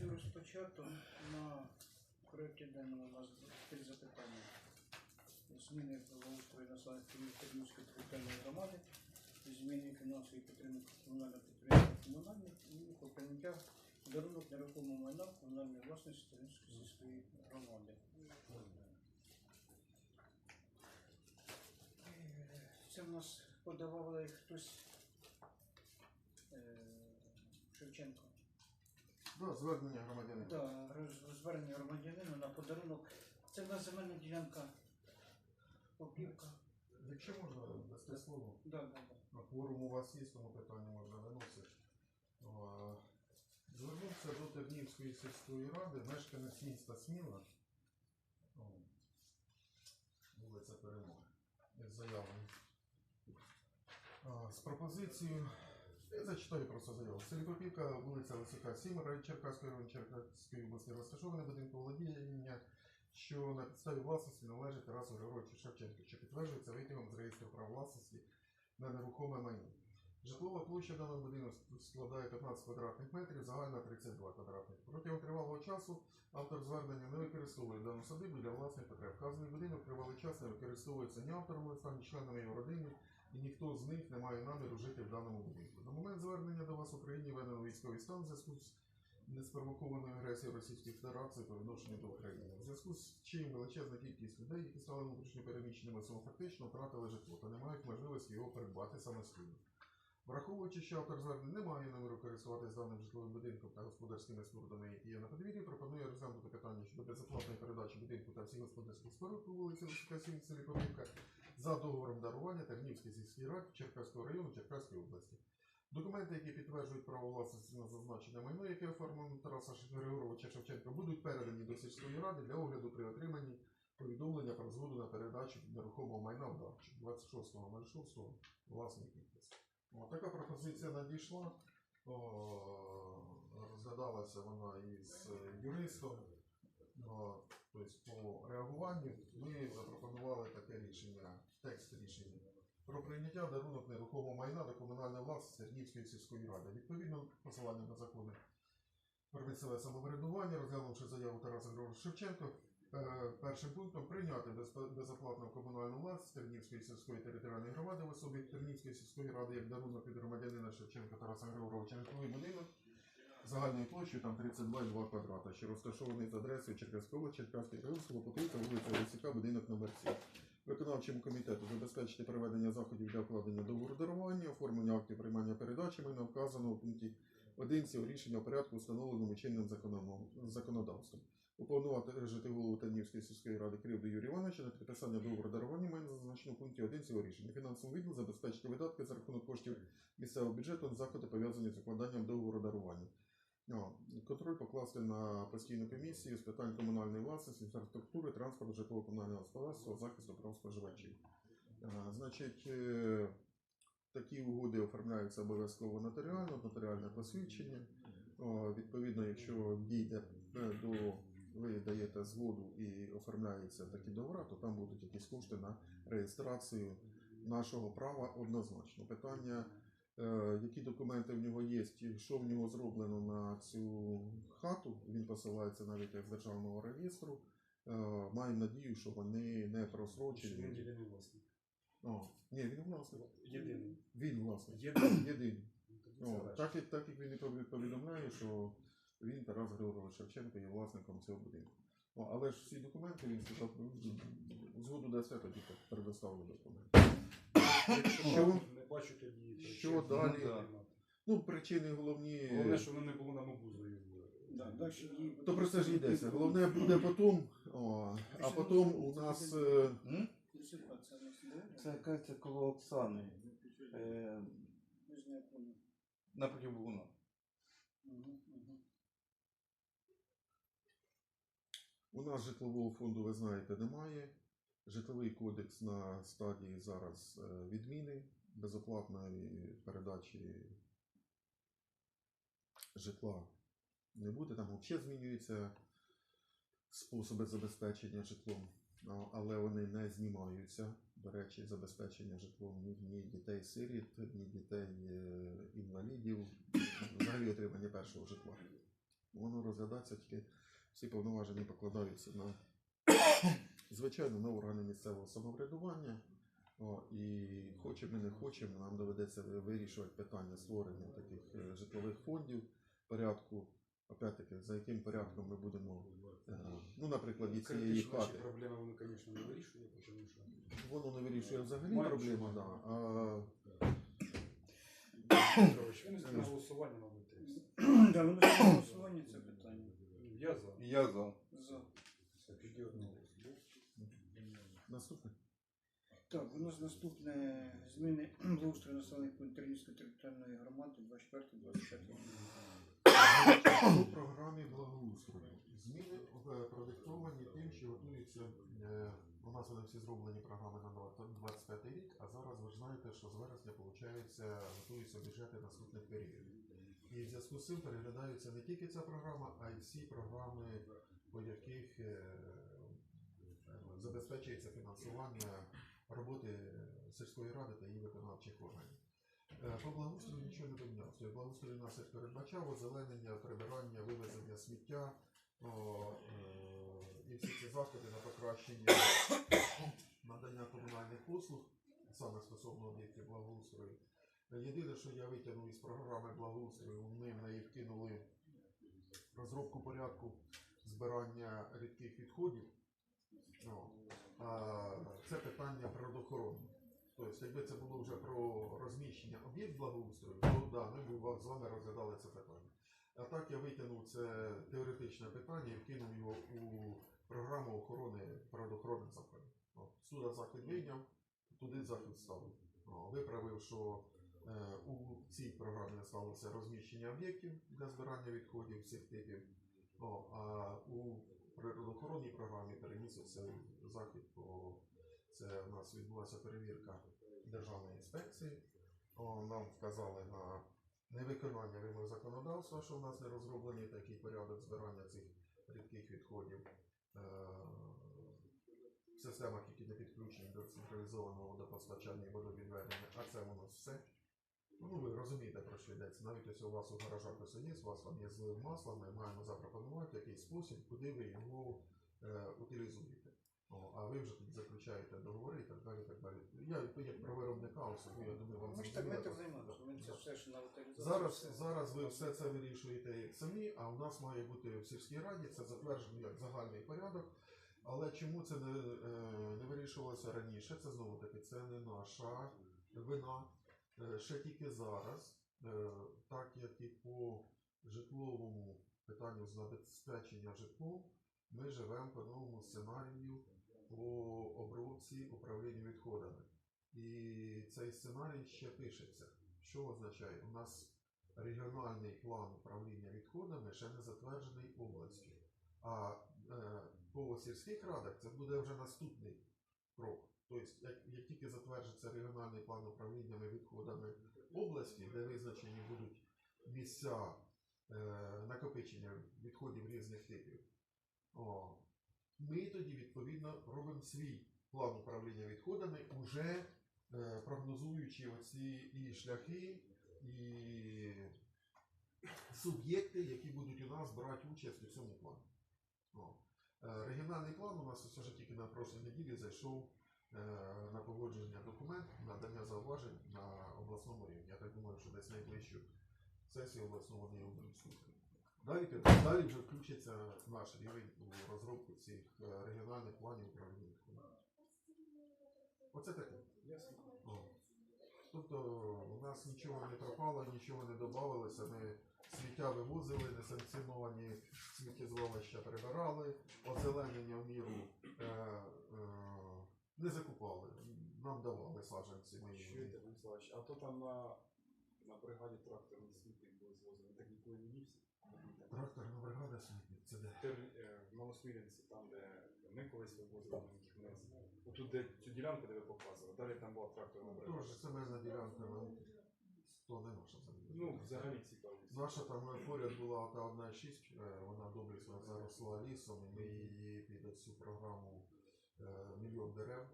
Сесію розпочато на проєкті денному у нас три запитання. Зміни благоустрою населення Тернівської територіальної громади, зміни фінансової підтримки комунального підприємства комунальних і про прийняття дарунок нерухомого майна комунальної власності Тернівської сільської громади. Це в нас подавали хтось е, Шевченко. Да, звернення громадянина. Да, роз- звернення громадянина на подарунок. Це в нас земельна ділянка Попівка. Якщо можна дасте слово, Да, да, да. на кворум у вас є, тому питання можна виносити. А, Звернувся до Тернівської сільської ради мешканець міста Сміла. О, Вулиця Перемоги. Заявою. А, З пропозицією. Я зачитаю просто заяву. Селікопівка, вулиця Лисака 7, район Черкаської район Черкаської області розташований будинку володіння, що на підставі власності належить Тарасу Григоровичу Шевченку, що підтверджується витягом з реєстру прав власності на нерухоме майно. Житлова площа даного будинку складає 15 квадратних метрів, загальна 32 квадратних. Протягом тривалого часу автор звернення не використовує дану садибу для власних потреб. Вказаний будинок тривалий час не використовується ні автором листа, ні членами його родини, і ніхто з них не має наміру жити в даному будинку. На момент звернення до вас в Україні введено військовий стан в зв'язку з неспровокованою агресією Російської Федерації по відношенню до України. В зв'язку з чим величезна кількість людей, які стали внутрішньо переміщеними особами, фактично втратили житло та не мають можливості його придбати самостійно. Враховуючи, що автор звернень не має наміру користуватися даним житловим будинком та господарськими спорудами, які є на подвір'ї, пропонує розглянути питання щодо безоплатної передачі будинку та всіх господарських споруд по вулиці Висока 7 в селі Повівка за договором дарування Тернівській сільській раді Черкаського району Черкаської області. Документи, які підтверджують право власності на зазначене майно, яке оформлено Тараса Григоровича Шевченка, будуть передані до сільської ради для огляду при отриманні повідомлення про згоду на передачу нерухомого майна в дарчик 26.06 власний підпис. Така пропозиція надійшла. Розглядалася вона із е, юристом. Тобто по реагуванню ми запропонували таке рішення, текст рішення про прийняття дарунок нерухомого майна до комунальної власності Тернівської сільської ради. Відповідно, посилання на закони про місцеве самоврядування, розглянувши заяву Тараса Григоровича Шевченка, е, першим пунктом прийняти безоплатну комунальну власність Тернівської сільської територіальної громади в особі Тернівської сільської ради як дарунок від громадянина Шевченка Тараса Григоровича житловий будинок загальною площею там 32,2 квадрата, що розташований за адресою Черкаського, Черкаський район, село Попівка, вулиця Лисяка, будинок номер 7. Виконавчому комітету забезпечити проведення заходів для укладення договору дарування, оформлення актів приймання передачі майна вказано у пункті 1 цього рішення у порядку, встановленому чинним законодавством. Уповновати жити голову Танівської сільської ради Кривду Юрія Івановича на підписання договору дарування майна зазначено в пункті 1 цього рішення. Фінансовий відділ забезпечити видатки за рахунок коштів місцевого бюджету на заходи пов'язані з укладанням договору дарування. Контроль покласти на постійну комісію з питань комунальної власності, інфраструктури, транспорту, житлово-комунального господарства, захисту прав споживачів. Значить, е, такі угоди оформляються обов'язково нотаріально, нотаріальне посвідчення. Відповідно, якщо дійде е, до ви даєте згоду і оформляються такі договори, то там будуть якісь кошти на реєстрацію нашого права однозначно. Питання які документи в нього є, що в нього зроблено на цю хату. Він посилається навіть як державного реєстру. Е, Маємо надію, що вони не Чи він просрочені. єдиний власник? О, ні, він власник. Єдиний. Він власник. Єдиний. Єдиний. О, так, як, так як він і повідомляє, що він Тарас Григорович Шевченко є власником цього будинку. О, але ж всі документи він сказав, ну, згоду дасте, тоді предоставлю документи. Якщо бачу тоді. то Що ще далі? не. Ну, причини головні. Головне, що воно не було на мобу заявлено. Да, дії. То про це ж йдеться. Головне буде потім, о, а потім у нас е? Це кажеться коло Оксани е, Нижня Пуня. напроти Буна. Мгм, мгм. у нас житлового фонду, ви знаєте, немає. Житловий кодекс на стадії зараз е, відміни безоплатної передачі житла не буде. Там взагалі змінюються способи забезпечення житлом, але вони не знімаються. До речі, забезпечення житлом ні, дітей-сиріт, ні дітей е, взагалі отримання першого житла. воно розглядається тільки всі повноваження покладаються на звичайно на органи місцевого самоврядування. О, і хочемо, не хочемо, нам доведеться вирішувати питання створення таких е, житлових фондів порядку. Опять-таки, за яким порядком ми будемо, е, ну, наприклад, і цієї хати. проблеми воно, звісно, не вирішує, тому що Воно не вирішує взагалі Маючи, проблему, да. да. а Петрович, винести на голосування, мабуть, треба. Да, воно на голосування це питання. Я за. Я за. За. Все, тоді одного. наступне. Так, у нас наступне зміни благоустрою населених пунктів територіальної громади 24-25 По програмі благоустрою. Зміни е, продиктовані тим, що готуються. е, У нас вони всі зроблені програми на 25 рік, а зараз ви ж знаєте, що з вересня готуються бюджети наступних періодів. І в зв'язку з цим переглядаються не тільки ця програма, а й всі програми, по яких е, забезпечується фінансування роботи е, сільської ради та її виконавчих органів. Е, По благоустрою нічого не помінялося. Благоустрій нас як передбачав озеленення, прибирання, вивезення сміття о, е, і всі ці заходи на покращення надання комунальних послуг, саме стосовно об'єктів благоустрою. Єдине, що я витягнув із програми благоустрою, в неї вкинули розробку порядку збирання рідких відходів. О, а, Це питання. Тобто, якби це було вже про розміщення об'єкт благоустрою, то да, ми б з вами розглядали це питання. А так я витягнув це теоретичне питання і вкинув його у програму охорони природоохоронних заходів. От, Сюди захід вийняв, туди захід ставив. Виправив, що е, у цій програмі сталося розміщення об'єктів для збирання відходів всіх типів. О, а у природоохоронній програмі переніс цей захід по це у нас відбулася перевірка Державної інспекції. Нам вказали на невиконання вимог законодавства, що в нас не розроблений такий порядок збирання цих рідких відходів. Е, В системах, які не підключені до централізованого водопостачання і водовідведення, а це у нас все. Ну, ви розумієте, про що йдеться. Навіть ось у вас у гаражах ось у вас там є злив масла, ми маємо запропонувати якийсь спосіб, куди ви його е, утилізуєте. О, а ви вже тут заключаєте договори і так далі. так далі. Я як про виробника особливо, я думаю, вам Ми ж зрозуміло. так займаємося, ми це все ж на утилізацію. Зараз, зараз ви все це вирішуєте самі, а у нас має бути в сільській раді, це затверджено як загальний порядок. Але чому це не, е, не вирішувалося раніше? Це знову таки це не наша вина. Е, Ще тільки зараз, е, так як і по житловому питанню забезпечення житлом, ми живемо по новому сценарію по обробці управління відходами. І цей сценарій ще пишеться. Що означає? У нас регіональний план управління відходами ще не затверджений областю. А е, по сільських радах це буде вже наступний крок. Тобто, як, як тільки затверджиться регіональний план управління відходами області, де визначені будуть місця е, накопичення відходів різних типів, о, ми тоді відповідно робимо свій план управління відходами, уже е, прогнозуючи оці і шляхи, і суб'єкти, які будуть у нас брати участь у цьому плані. Е, Регіональний план у нас ось вже тільки на прошлій неділі зайшов е, на погодження документ надання зауважень на обласному рівні. Я так думаю, що десь найближчу сесію обласного слухати. Далі, далі вже включиться наш рівень у розробку цих е, регіональних планів управління. Оце таке. О. Тобто у нас нічого не пропало, нічого не додавалося. Ми сміття вивозили, несанкціоновані сміттєзвалища прибирали, озеленення в міру е, е, не закупали. Нам давали саджанці. Їх Чуєте, а то там на, на бригаді тракторний смітник були звозили, так ніколи не вівся. Тракторна бригада смітник, це де? Тепер е, в Малосмілянці, там, де ми колись вивозили вниз. Отут, де цю ділянку, де ви показували, далі там була тракторна бригада. Тож земельна ділянка, ну, то не наша земельна. Ну, взагалі цікавість. Наша там е, поряд була та одна 6, вона доблісно заросла лісом, і ми її під цю програму е, мільйон дерев.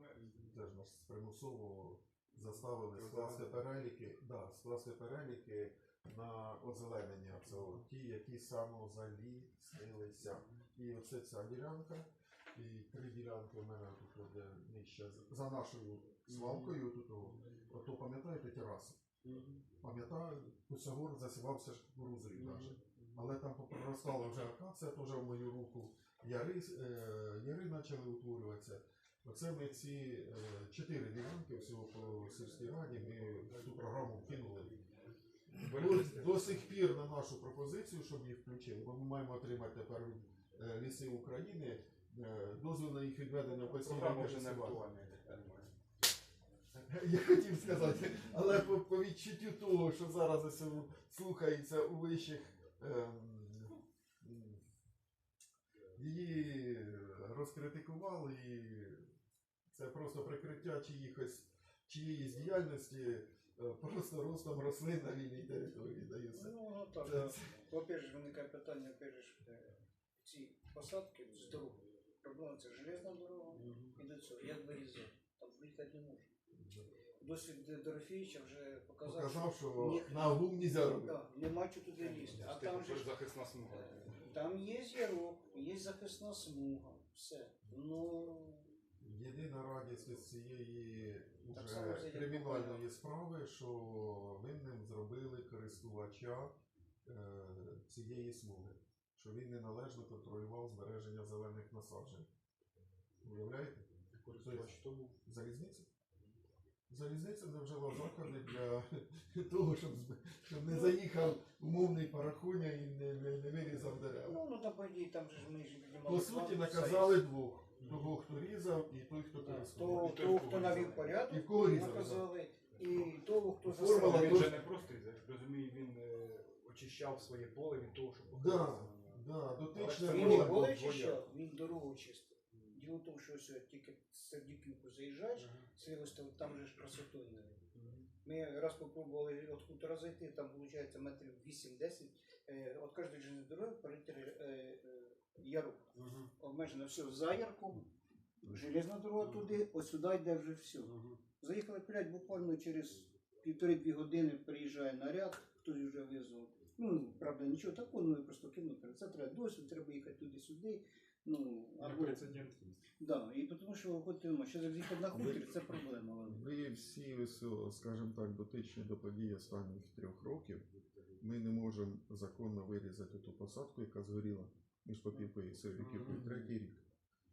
Теж нас примусово заставили скласти переліки, да, скласти переліки на озеленення. Це ті, які самозалістилися. І оце ця ділянка. І три ділянки в мене тут буде нижче за нашою свалкою. Тут ото пам'ятаєте тераси? Пам'ятаю, Кусягур засівався ж кукурузою навіть. Але там попроростала вже акація, теж в мою руку. Яри, е, яри почали утворюватися. Оце ми ці е, чотири ділянки всього по сільській раді ми в цю програму вкинули. До, до сих пір на нашу пропозицію, щоб їх включили, бо ми маємо отримати тепер е, ліси України е, дозвіл на їх відведення в постійне Програма вже не актуальна, я так розумію. Я хотів сказати, але по, по відчуттю того, що зараз ось у- слухається у вищих ем, м, її розкритикували, і це просто прикриття чиїхось чиїсь діяльності е, просто ростом рослин на вільній території дає все. Ну, так. Це-. Во-первых, виникає питання, опять е, ці посадки з дорог. Проблема це железна дорога і до цього. Як вирізати? Там виїхати не можна. Досвід Дорофійовича вже показав, Показав, що ні- на гум не робити. Да, нема чого туди лізти. А там же ж захисна смуга. там є ярок, є захисна смуга. Все. Ну Єдина радість із цієї Так само кримінальної справи, що винним зробили користувача е, цієї смуги, що він неналежно контролював збереження зелених насаджень. Уявляєте? Користувач хто був? Залізниця? Залізниця не вжила заходи для того, щоб, зб- щоб не заїхав умовний парахоня і не, не, не вирізав дерева. ну, ну там по ідеї, там же ж ми ж піднімали. По суті, наказали двох. Того, хто різав, і той, хто Да, користував. того, того, хто навів порядок, І в кого різав? наказали, і того, хто Формула засадив. Він вже же не просто, я розумію, він е, очищав своє поле від того, що Да, показати. да, дотичне Він не поле. було поле чищав, він дорогу чистив. Діло в тому, що ось тільки з Сердюківку заїжджаєш, Сливостов, там же ж красотою не видно. Ми раз попробували від хутора зайти, там виходить метрів 8-10, е, от кожної железної дороги перейти е, е, ярок. Обмежено все за ярком, железна дорога туди, ось сюди йде вже все. Заїхали п'ять буквально через півтори-дві години приїжджає наряд, хтось вже визвав. Ну, правда, нічого такого, ну просто кинути. Це треба досвід, треба їхати туди-сюди. Ну, або, Прецедентність. да, і тому що от, ну, що заїхати на хутір, це проблема. велика. Ви всі, скажімо так, дотичні до подій останніх трьох років. Ми не можемо законно вирізати ту посадку, яка згоріла між Попівкою і Сирвіківкою третій рік.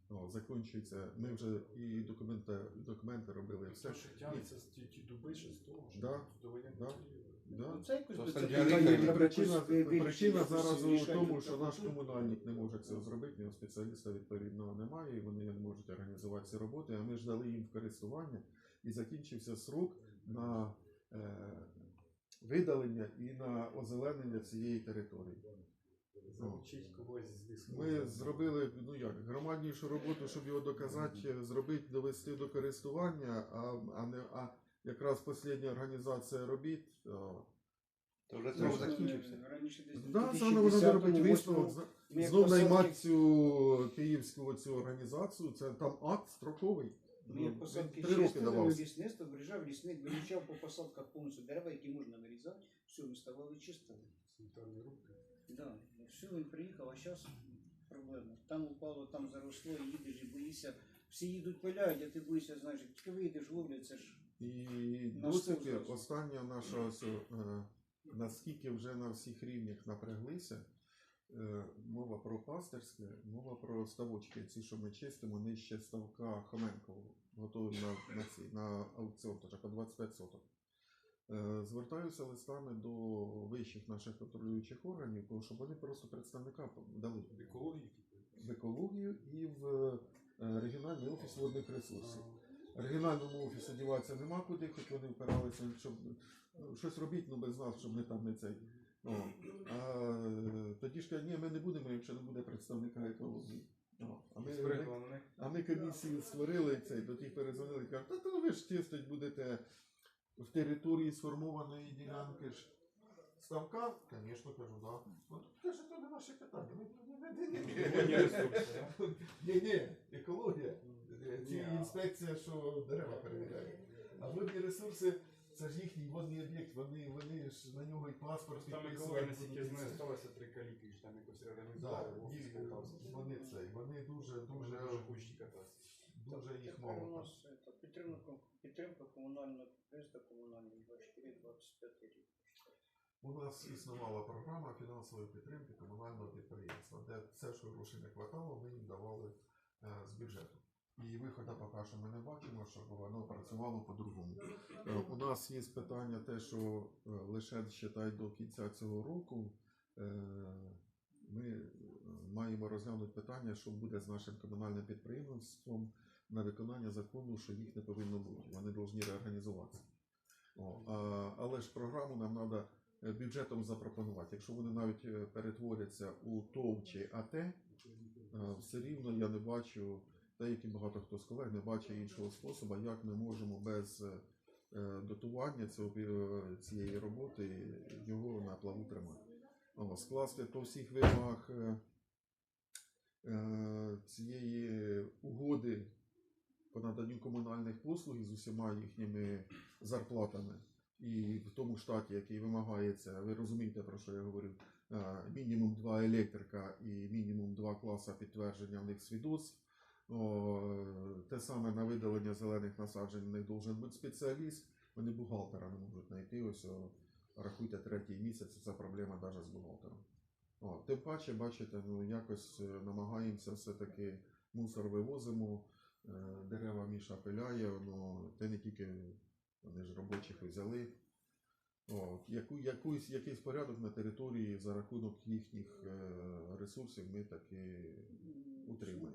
О, закінчується. Ми вже і документи, документи робили все. Все, що тягнеться з ті, ті дуби ще з того, що Да, до воєнного да. Да. Ну, Це якось То це Причина, зараз у тому, що наш комунальник не може це зробити, в нього спеціаліста відповідного немає, і вони не можуть організувати ці роботи, а ми ж дали їм в користування і закінчився срок на е, видалення і на озеленення цієї території. Залучить когось з. Ми зробили ну як громаднішу роботу, щоб його доказати, зробити, довести до користування, а, а не а якраз остання організація робіт. о, То вже Ну, закінчився. е, Раніше десь Да, в заново треба 2010-му, робити висновок. ми як Знов посадки- наймати цю київську цю організацію, це там акт строковий. Ми як Ну, посадки Три роки чистили, давався. лісництво виїжджав, лісник вилучав по посадках повністю дерева, які можна вирізати, все, ми ставали рубки. Да, все, він приїхав, а зараз проблема. Там упало, там заросло, і їдеш і боїшся. Всі їдуть пиляють, а ти боїшся, знаєш, тільки вийдеш, ловлять, це ж. І Наш досвід остання наша е, наскільки вже на всіх рівнях напряглися. е, Мова про пастирське, мова про ставочки. Ці, що ми чистимо, нижче ставка Хоменкового, готові на, на, ці, на аукціон, тож по 25 соток. Е, Звертаюся листами до вищих наших контролюючих органів, тому щоб вони просто представника дали В в екологію і в е, регіональний офіс водних ресурсів. Регіональному офісу діватися нема куди, хоч вони впиралися, щоб ну, щось робіть, ну без нас, щоб ми там не цей. О. А тоді ж кажуть, ні, ми не будемо, якщо не буде представника екології. О. А ми, а ми комісію створили цей, до тих перезвонили, кажуть, та то ви ж чистить будете в території сформованої ділянки ж. Ставка? Звісно, кажу, да. Каже, то не наше питання. Ми не- не- не- не- Водні ресурси, да? ні, ні, екологія. Інспекція, що дерева перевіряє. А водні ресурси Це ж їхній водний об'єкт, вони, вони ж на нього і паспорт Там сталося три каліки, ж там якось в їх- вони цей, вони дуже, Дуже дуже, дуже кучі дуже їх Тепер у мало. нас е, та, підтримка, підтримка комунального підприємства комунального 24-25 рік. У нас існувала програма фінансової підтримки комунального підприємства, де все, що грошей не хватало, ми їм давали е, з бюджету. І виходу поки що ми не бачимо, щоб воно працювало по-другому. Е, у нас є питання те, що е, лише считай до кінця цього року е, ми маємо розглянути питання, що буде з нашим комунальним підприємством на виконання закону, що їх не повинно бути. Вони повинні реорганізуватися. О, а, але ж програму нам треба бюджетом запропонувати. Якщо вони навіть перетворяться у ТОВ чи АТ, все рівно я не бачу, та як і багато хто з колег не бачить іншого способу, як ми можемо без е, дотування е, цієї роботи його на плаву тримати. Скласти по всіх вимогах е, цієї угоди по наданню комунальних послуг з усіма їхніми зарплатами і в тому штаті, який вимагається, ви розумієте, про що я говорю, мінімум два електрика і мінімум два класи підтвердження в них свідоцтв. О, те саме на видалення зелених насаджень них должен бути спеціаліст. Вони бухгалтера не можуть знайти. Ось рахуйте третій місяць, це проблема навіть з бухгалтером. О, тим паче, бачите, ну якось е, намагаємося все-таки мусор вивозимо, е, дерева Міша пиляє, ну те не тільки вони ж робочих взяли. О, яку, якусь, якийсь порядок на території за рахунок їхніх е, ресурсів ми таки Звісно.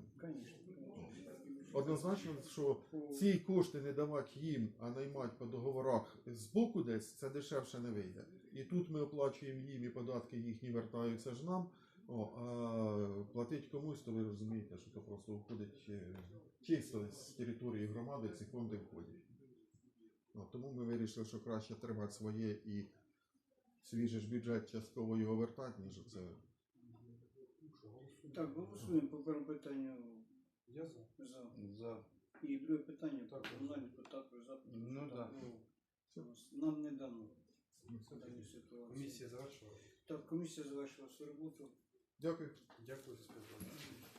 Однозначно, що ці кошти не давати їм, а наймати по договорах з боку десь, це дешевше не вийде. І тут ми оплачуємо їм, і податки їхні вертаються ж нам. О, а платить комусь, то ви розумієте, що це просто входить е, чисто з території громади, ці фонди входять. О, тому ми вирішили, що краще тримати своє і свіжий ж бюджет частково його вертати, ніж це. Так, голосуємо по першому питанню Я за. за. За. І друге питання Так, комунальні депутати за. Ну, да. Нам не дано ситуації. Комісія завершила. Так, комісія завершила свою роботу. Дякую. Дякую за співпрацю.